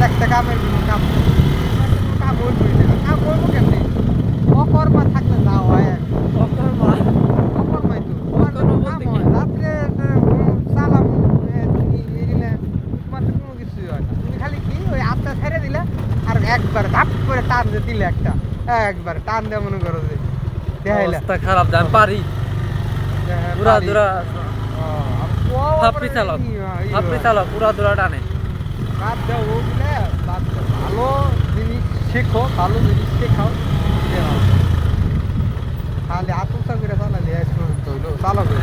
আর একটা তো কাম হইবই না কাম করব কেমনি? অকর্মা থাকলে যা হয় অকর্মা? অকর্মাই তো। কাম হয়। রাত্রে এ, তুমি তোমার তো কোনো কিছুই হয় না। তুমি খালি কি ওই আটটা ছেড়ে দিলে আর একবার ধাপ করে টান দিয়ে দিলে একটা। একবার টান দিয়ে মনে করো যে দেখাইলে। খারাপ আমি পারি পুরা দুরা। হাফি চালক পুরা দুরা টানে। বাদ দাও ওগুলো বাদ দাও ভালো জিনিস শেখো ভালো জিনিস শেখাও খালি আতুসা করে চালালে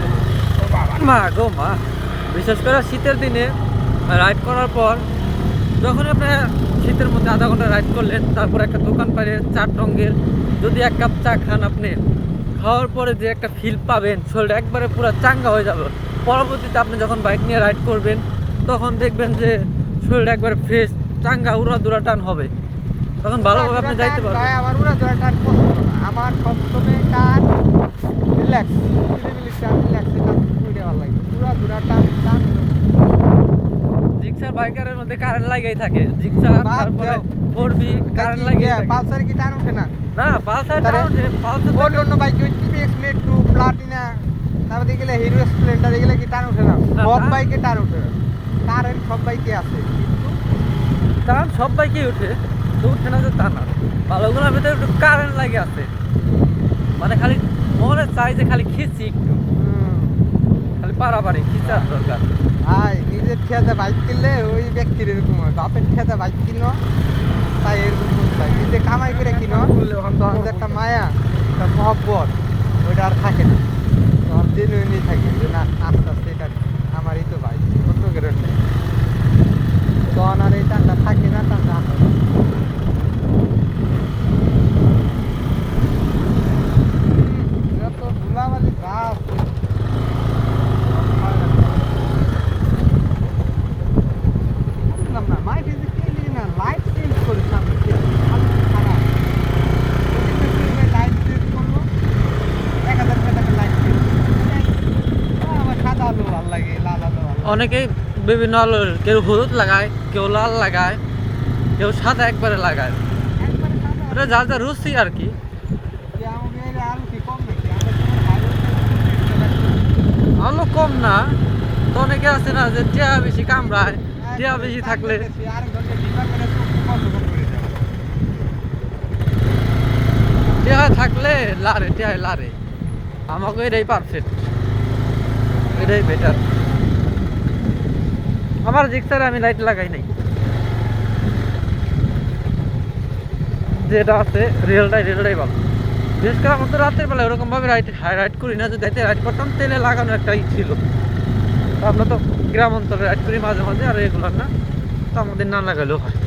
মা গো মা, বিশেষ করে শীতের দিনে রাইড করার পর, যখন আপনি শীতের মধ্যে আধা ঘণ্টা রাইড করলেন, তারপর একটা দোকান পারে চার রঙের যদি এক কাপ চা খান আপনি, খাওয়ার পরে যে একটা ফিল পাবেন শরীর একবারে পুরো চাঙ্গা হয়ে যাবে। পরবর্তীতে আপনি যখন বাইক নিয়ে রাইড করবেন, তখন দেখবেন যে শরীর একবারে ফ্রেশ চাঙ্গা উড়া দুরা টান হবে। তখন ভালোভাবে আপনি যাইতে পারবেন। আমার ধরা টান আমার সবসময় টান রিল্যাক্স রিল্যাক্স টান রিল্যাক্স টান ওইটা ভালো লাগে। উড়া ধরা টান টান। জিক্সার বাইকারের মধ্যে কারেন্ট লাগাই থাকে। জিক্সার তারপরে ফোর বি কারেন্ট লাগিয়ে থাকে। পালসার কি টান ওঠে না? না পালসার তারে? পালসার ওর অন্য বাইক ওই টিভিএক্স মেট টু প্লাটিনা তারপরে গেলে হিরো স্প্লেন্ডার এগুলো কি টান ওঠে না? সব। বাইকে টান ওঠে। কারেন্ট সব বাইকে আছে কিন্তু টান সব বাইকেই উঠে তো উঠে না যে তা না। ভালোগুলোর ভিতরে একটু কারেন্ট লাগে আছে। মানে খালি মনে চাই যে খালি খিচি একটু। খালি পারাপারি খিচার দরকার। ভাই, নিজের খেতে বাইক কিনলে ওই ব্যক্তির এরকম হয়। বাপের খেতে বাইক কিনো, তাই এরকম হয়। নিজে কামাই করে কিনো তখন যে একটা মায়া, একটা মহব্বত, ওইটা আর থাকে না। তখন জেনুইনই থাকে না, আস্তে আস্তে এটা আমারই তো ভাই কত করে নেই তখন আর এই টানটা থাকে না টানটা আসে না। হুম, যত ধুলাবালি গাছ বুঝলাম না মাইকে যে কেলি না লাইট চেঞ্জ করে সামনে খারাপ লাইট চেঞ্জ করল এক হাজার টাকা লাইট চেঞ্জ আমার সাদা আলো ভালো লাগে লাল আলো ভালো লাগে। অনেকেই বিভিন্ন আলোর কেউ হলুদ লাগায়, কেউ লাল লাগায়, কেউ সাদা একবারে লাগায়। এটা যার যার রুচি আর কি। যে আলো কম না। তো অনেকে আছে না যে টিয়া বেশি কামড়ায়, টিয়া বেশি থাকলে। টিয়া থাকলে লারে টিয়া লারে। আমাকে এটাই পারফেক্ট এটাই বেটার আমার জিক্সারে আমি লাইট লাগাই নাই। যেটা আছে রেলটাই রেলটাই ভালো। বিশেষ করে আমার তো রাতের বেলা ওরকম ভাবে রাইড রাইড করি না যে রাইতে রাইড করতাম, তেলে লাগানো একটাই ছিল। আমরা তো গ্রাম অঞ্চলে রাইড করি মাঝে মাঝে, আর এগুলো না, তো আমাদের না লাগালেও হয়।